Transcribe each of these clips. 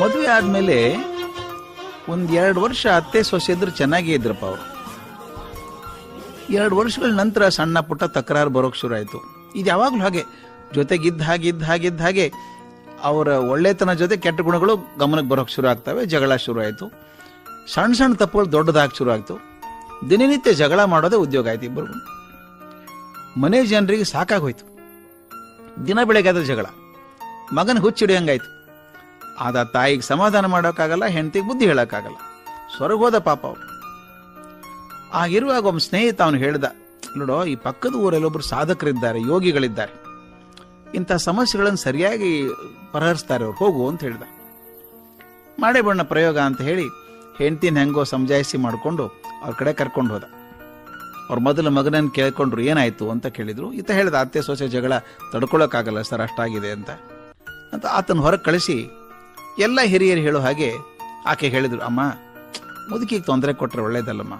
ಮದುವೆ ಆದ್ಮೇಲೆ ಒಂದು ಎರಡು ವರ್ಷ ಅತ್ತೆ ಸೊಸೆ ಇದ್ರು ಚೆನ್ನಾಗೇ ಇದ್ರಪ್ಪ ಅವರು. ಎರಡು ವರ್ಷಗಳ ನಂತರ ಸಣ್ಣ ಪುಟ್ಟ ತಕರಾರು ಬರೋಕ್ ಶುರು ಆಯಿತು. ಇದು ಯಾವಾಗಲೂ ಹಾಗೆ. ಜೊತೆಗಿದ್ದ ಹಾಗಿದ್ದ ಇದ್ದ ಹಾಗೆ ಅವರ ಒಳ್ಳೆತನ ಜೊತೆ ಕೆಟ್ಟ ಗುಣಗಳು ಗಮನಕ್ಕೆ ಬರೋಕ್ ಶುರು ಆಗ್ತವೆ, ಜಗಳ ಶುರು ಆಯಿತು. ಸಣ್ಣ ಸಣ್ಣ ತಪ್ಪುಗಳು ದೊಡ್ಡದಾಗಿ ಶುರು ಆಯಿತು ದಿನನಿತ್ಯ ಜಗಳ ಮಾಡೋದೇ ಉದ್ಯೋಗ ಆಯ್ತು ಇಬ್ಬರು ಮನೆ ಜನರಿಗೆ ಸಾಕಾಗೋಯ್ತು. ದಿನ ಬೆಳಗ್ಗೆ ಜಗಳ. ಮಗನ ಹುಚ್ಚಿಡಿಯಂಗಾಯ್ತು. ಆದ ತಾಯಿಗೆ ಸಮಾಧಾನ ಮಾಡೋಕ್ಕಾಗಲ್ಲ, ಹೆಂಡತಿಗೆ ಬುದ್ಧಿ ಹೇಳೋಕ್ಕಾಗಲ್ಲ. ಸ್ವರ್ಗೋದ ಪಾಪ ಅವ್ರು ಆಗಿರುವಾಗ ಒಬ್ಬ ಸ್ನೇಹಿತ ಅವನು ಹೇಳ್ದ, ನೋಡೋ, ಈ ಪಕ್ಕದ ಊರಲ್ಲೊಬ್ರು ಸಾಧಕರಿದ್ದಾರೆ, ಯೋಗಿಗಳಿದ್ದಾರೆ. ಇಂಥ ಸಮಸ್ಯೆಗಳನ್ನು ಸರಿಯಾಗಿ ಪರಿಹರಿಸ್ತಾರೆ ಅವ್ರು ಹೋಗು ಅಂತ ಹೇಳ್ದ. ಮಾಡೇ ಬಣ್ಣ ಪ್ರಯೋಗ ಅಂತ ಹೇಳಿ ಹೆಂಡ್ತಿನ ಹೆಂಗೋ ಸಮಜಾಯಿಸಿ ಮಾಡಿಕೊಂಡು ಅವ್ರ ಕಡೆ ಕರ್ಕೊಂಡು ಹೋದ. ಅವ್ರ ಮೊದಲ ಮಗನನ್ನು ಕೇಳ್ಕೊಂಡ್ರು, ಏನಾಯ್ತು ಅಂತ ಕೇಳಿದ್ರು. ಈತ ಹೇಳ್ದ, ಅತ್ತೆ ಸೊಸೆ ಜಗಳ ತಡ್ಕೊಳಕ್ಕಾಗಲ್ಲ ಸರ್, ಅಷ್ಟಾಗಿದೆ ಅಂತ. ಅಂತ ಆತನ ಹೊರಗೆ ಕಳಿಸಿ ಎಲ್ಲ ಹಿರಿಯರು ಹೇಳೋ ಹಾಗೆ ಆಕೆ ಹೇಳಿದ್ರು, ಅಮ್ಮ ಮುದುಕಿಗೆ ತೊಂದರೆ ಕೊಟ್ಟರೆ ಒಳ್ಳೇದಲ್ಲಮ್ಮ.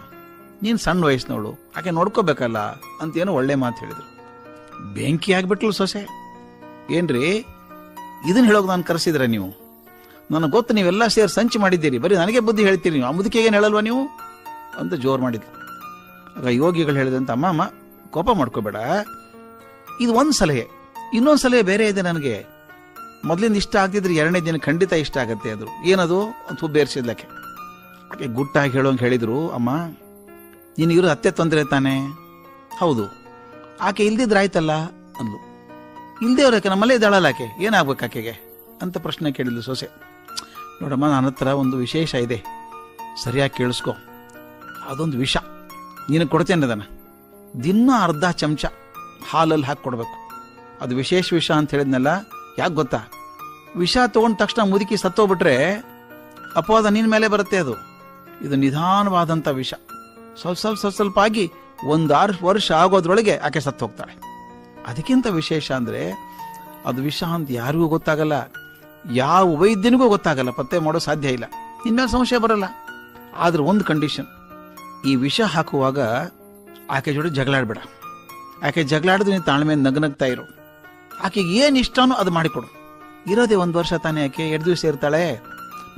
ನೀನು ಸಣ್ಣ ವಯಸ್ಸಿನವಳು, ಆಕೆ ನೋಡ್ಕೋಬೇಕಲ್ಲ ಏನೋ ಒಳ್ಳೆ ಮಾತು ಹೇಳಿದರು. ಬೆಂಕಿ ಆಗಿಬಿಟ್ಲು ಸೊಸೆ. ಏನ್ರಿ ಇದನ್ನ ಹೇಳೋಕೆ ನಾನು ಕರೆಸಿದ್ರೆ ನೀವು? ನನಗೆ ಗೊತ್ತು ನೀವೆಲ್ಲ ಸೇರಿ ಸಂಚು ಮಾಡಿದ್ದೀರಿ, ಬರೀ ನನಗೆ ಬುದ್ಧಿ ಹೇಳ್ತೀರಿ ನೀವು. ಆ ಮುದುಕಿಗೆ ಏನು ಹೇಳಲ್ವಾ ನೀವು? ಅಂತ ಜೋರು ಮಾಡಿದ್ರು ಆಗ ಯೋಗಿಗಳು ಹೇಳಿದಂತ, ಅಮ್ಮ ಅಮ್ಮ, ಕೋಪ ಮಾಡ್ಕೋಬೇಡ. ಇದು ಒಂದು ಸಲಹೆ. ಇನ್ನೊಂದು ಸಲಹೆ ಬೇರೆ ಇದೆ ನನಗೆ. ಮೊದಲಿಂದ ಇಷ್ಟ ಆಗ್ತಿದ್ರೆ ಎರಡನೇ ದಿನ ಖಂಡಿತ ಇಷ್ಟ ಆಗುತ್ತೆ ಅದು. ಏನದು? ಅಂತ ಬೇರ್ಸಿದ್ಲಕ್ಕೆ ಆಕೆ ಗುಟ್ಟಾಗಿ ಹೇಳೋಂಗೆ ಹೇಳಿದರು, ಅಮ್ಮ, ನಿನಗಿರೋ ಅತ್ತೆ ತೊಂದರೆ ತಾನೆ? ಹೌದು. ಆಕೆ ಇಲ್ದಿದ್ರೆ ಆಯ್ತಲ್ಲ? ಅಂದ್ಲು. ಇಲ್ದೇ ಅವ್ರಕ್ಕೆ ನಮ್ಮಲ್ಲೇ ಇದ್ದಾಳಲ್ಲ ಆಕೆ? ಏನಾಗ್ಬೇಕು ಆಕೆಗೆ? ಅಂತ ಪ್ರಶ್ನೆ ಕೇಳಿದ್ಲು ಸೊಸೆ. ನೋಡಮ್ಮ, ನನ್ನ ಹತ್ರ ಒಂದು ವಿಶೇಷ ಇದೆ. ಸರಿಯಾಗಿ ಕೇಳಿಸ್ಕೊ. ಅದೊಂದು ವಿಷ. ನೀನು ಕೊಡ್ತೇನೆ ಅದನ್ನ. ದಿನ ಅರ್ಧ ಚಮಚ ಹಾಲಲ್ಲಿ ಹಾಕಿ ಕೊಡಬೇಕು ಅದು ವಿಶೇಷ ವಿಷ ಅಂತ ಹೇಳಿದ್ನಲ್ಲ ಯಾಕೆ ಗೊತ್ತಾ? ವಿಷ ತಗೊಂಡ ತಕ್ಷಣ ಮುದುಕಿ ಸತ್ತೋಗ್ಬಿಟ್ರೆ ಅಪವಾದ ನಿನ್ನ ಮೇಲೆ ಬರುತ್ತೆ ಅದು. ಇದು ನಿಧಾನವಾದಂಥ ವಿಷ. ಸ್ವಲ್ಪ ಸ್ವಲ್ಪ ಸ್ವಲ್ಪ ಸ್ವಲ್ಪ ಆಗಿ ಒಂದು ಆರು ವರ್ಷ ಆಗೋದ್ರೊಳಗೆ ಆಕೆ ಸತ್ತು ಹೋಗ್ತಾಳೆ ಅದಕ್ಕಿಂತ ವಿಶೇಷ ಅಂದ್ರೆ ಅದು ವಿಷ ಅಂತ ಯಾರಿಗೂ ಗೊತ್ತಾಗಲ್ಲ. ಯಾವ ವೈದ್ಯನಿಗೂ ಗೊತ್ತಾಗಲ್ಲ. ಪತ್ತೆ ಮಾಡೋ ಸಾಧ್ಯ ಇಲ್ಲ. ಇನ್ಮೇಲೆ ಸಂಶಯ ಬರಲ್ಲ. ಆದ್ರೆ ಒಂದು ಕಂಡೀಷನ್ ಈ ವಿಷ ಹಾಕುವಾಗ ಆಕೆ ಜೋಡಿ ಜಗಳಾಡ್ಬೇಡ. ಆಕೆ ಜಗಳಾಡಿದ್ರೆ ನೀನು ತಾಳ್ಮೆ ನಗನಗ್ತಾ ಇರು. ಆಕೆಗೆ ಏನು ಇಷ್ಟನೋ ಅದು ಮಾಡಿಕೊಡು. ಇರೋದೇ ಒಂದು ವರ್ಷ ತಾನೇ ಆಕೆ, ಎರಡು ದಿವಸ ಇರ್ತಾಳೆ.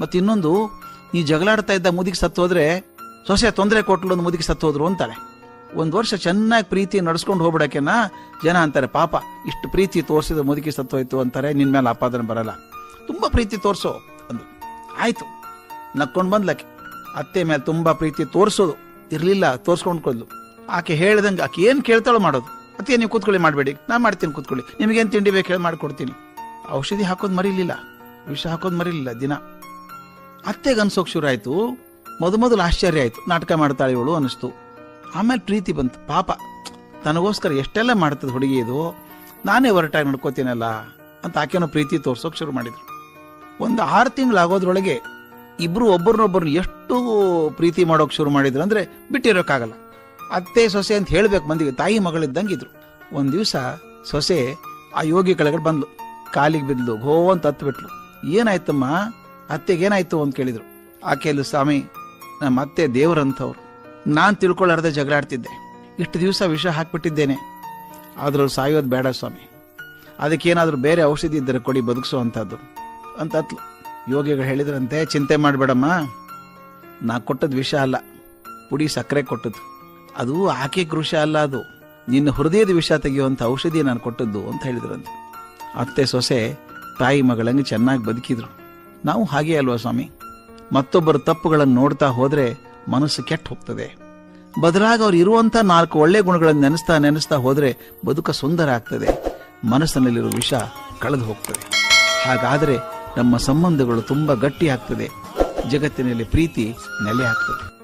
ಮತ್ತು ಇನ್ನೊಂದು, ನೀ ಜಗಳಾಡ್ತಾ ಇದ್ದ ಮುದಿಗೆ ಸತ್ತೋದ್ರೆ ಸೊಸೆ ತೊಂದರೆ ಕೊಟ್ಲು ಒಂದು ಮುದುಕಿ ಸತ್ತೋದ್ರು ಅಂತಾಳೆ. ಒಂದು ವರ್ಷ ಚೆನ್ನಾಗಿ ಪ್ರೀತಿ ನಡ್ಸ್ಕೊಂಡು ಹೋಗ್ಬಿಡಕೆನ, ಜನ ಅಂತಾರೆ, ಪಾಪ, ಇಷ್ಟು ಪ್ರೀತಿ ತೋರಿಸಿದ ಮುದುಕಿ ಸತ್ತೋಯ್ತು ಅಂತಾರೆ, ನಿನ್ ಮೇಲೆ ಆಪಾದನೆ ಬರಲ್ಲ. ತುಂಬಾ ಪ್ರೀತಿ ತೋರಿಸೋ ಅಂದು ಆಯಿತು. ನಕ್ಕೊಂಡು ಬಂದ್ಲಕ್ಕೆ ಅತ್ತೆ ಮೇಲೆ ತುಂಬಾ ಪ್ರೀತಿ ತೋರಿಸೋದು ಇರಲಿಲ್ಲ, ತೋರ್ಸ್ಕೊಂಡು ಕೊದ್ಲು. ಆಕೆ ಹೇಳ್ದಂಗೆ, ಆಕೆ ಏನು ಕೇಳ್ತಾಳೋ ಮಾಡೋದು. ಅತ್ತೆ ನೀವು ಕೂತ್ಕೊಳ್ಳಿ, ಮಾಡಬೇಡಿ. ನಾ ಮಾಡ್ತೀನಿ, ಕೂತ್ಕೊಳ್ಳಿ. ನಿಮಗೇನು ತಿಂಡಿ ಬೇಕು ಹೇಳಿ ಮಾಡ್ಕೊಡ್ತೀನಿ. ಔಷಧಿ ಹಾಕೋದು ಮರಿಲಿಲ್ಲ. ವಿಷ ಹಾಕೋದು ಮರಿಲಿಲ್ಲ ದಿನ. ಅತ್ತೆಗೆ ಅನ್ಸೋಕ್ ಶುರು ಆಯ್ತು. ಮೊದ ಮೊದಲು ಆಶ್ಚರ್ಯ ಆಯ್ತು. ನಾಟಕ ಮಾಡ್ತಾಳೆ ಇವಳು ಅನಿಸ್ತು ಆಮೇಲೆ ಪ್ರೀತಿ ಬಂತು. ಪಾಪ. ತನಗೋಸ್ಕರ ಎಷ್ಟೆಲ್ಲ ಮಾಡ್ತದ ಹುಡುಗಿ ಇದು. ನಾನೇ ಹೊರಟಾಗಿ ನಡ್ಕೋತೀನಲ್ಲ ಅಂತ ಆಕೆನೋ ಪ್ರೀತಿ ತೋರ್ಸೋಕ್ ಶುರು ಮಾಡಿದ್ರು. ಒಂದು ಆರು ತಿಂಗಳಾಗೋದ್ರೊಳಗೆ ಇಬ್ರು ಒಬ್ಬರನ್ನೊಬ್ಬರು ಎಷ್ಟು ಪ್ರೀತಿ ಮಾಡೋಕ್ ಶುರು ಮಾಡಿದ್ರು ಅಂದ್ರೆ ಬಿಟ್ಟಿರೋಕ್ಕಾಗಲ್ಲ. ಅತ್ತೆ ಸೊಸೆ ಅಂತ ಹೇಳಬೇಕು ಮಂದಿಗೆ. ತಾಯಿ ಮಗಳಿದ್ದಂಗೆ ಇದ್ರು ಒಂದು ದಿವಸ ಸೊಸೆ ಆ ಯೋಗಿ ಕೆಳಗಡೆ ಬಂದ್ಲು. ಕಾಲಿಗೆ ಬಿದ್ಲು ಘೋ ಅಂತ ಹತ್ತು ಬಿಟ್ಲು. ಏನಾಯ್ತಮ್ಮ? ಅತ್ತೆಗೆ ಏನಾಯ್ತು ಅಂತ ಕೇಳಿದ್ರು. ಆಕೆಯಲ್ಲಿ, ಸ್ವಾಮಿ, ನಮ್ಮ ಅತ್ತೆ ದೇವರಂಥವ್ರು. ನಾನು ತಿಳ್ಕೊಳ್ಳಾರ್ದೆ ಜಗಳಾಡ್ತಿದ್ದೆ ಇಷ್ಟು ದಿವಸ ವಿಷ ಹಾಕ್ಬಿಟ್ಟಿದ್ದೇನೆ. ಆದರೂ ಸಾಯೋದು ಬೇಡ ಸ್ವಾಮಿ. ಅದಕ್ಕೇನಾದರೂ ಬೇರೆ ಔಷಧಿ ಇದ್ದರೆ ಕೊಡಿ, ಬದುಕಿಸೋ ಅಂಥದ್ದು ಅಂತ ಅತ್ಲು ಯೋಗಿಗಳು ಹೇಳಿದ್ರಂತೆ, ಚಿಂತೆ ಮಾಡಬೇಡಮ್ಮ. ನಾ ಕೊಟ್ಟದ್ದು ವಿಷ ಅಲ್ಲ. ಪುಡಿ ಸಕ್ಕರೆ ಕೊಟ್ಟದ್ದು. ಅದು ಆಕೆ ಕೃಷ ಅಲ್ಲ ಅದು. ನಿನ್ನ ಹೃದಯದ ವಿಷ ತೆಗೆಯುವಂಥ ಔಷಧಿ ನಾನು ಕೊಟ್ಟದ್ದು ಅಂತ ಹೇಳಿದ್ರಂತೆ. ಅತ್ತೆ ಸೊಸೆ, ತಾಯಿ ಮಗಳಂಗೆ ಚೆನ್ನಾಗಿ ಬದುಕಿದ್ರು. ನಾವು ಹಾಗೆ ಅಲ್ವಾ ಸ್ವಾಮಿ? ಮತ್ತೊಬ್ಬರ ತಪ್ಪುಗಳನ್ನು ನೋಡ್ತಾ ಹೋದರೆ ಮನಸ್ಸು ಕೆಟ್ಟ ಹೋಗ್ತದೆ. ಬದಲಾಗಿ ಅವ್ರು ಇರುವಂಥ ನಾಲ್ಕು ಒಳ್ಳೆ ಗುಣಗಳನ್ನು ನೆನೆಸ್ತಾ ನೆನೆಸ್ತಾ ಹೋದರೆ ಬದುಕ ಸುಂದರ ಆಗ್ತದೆ. ಮನಸ್ಸಿನಲ್ಲಿರೋ ವಿಷ ಕಳೆದು ಹೋಗ್ತದೆ. ಹಾಗಾದರೆ ನಮ್ಮ ಸಂಬಂಧಗಳು ತುಂಬಾ ಗಟ್ಟಿ ಆಗ್ತದೆ. ಜಗತ್ತಿನಲ್ಲಿ ಪ್ರೀತಿ ನೆಲೆ ಆಗ್ತದೆ.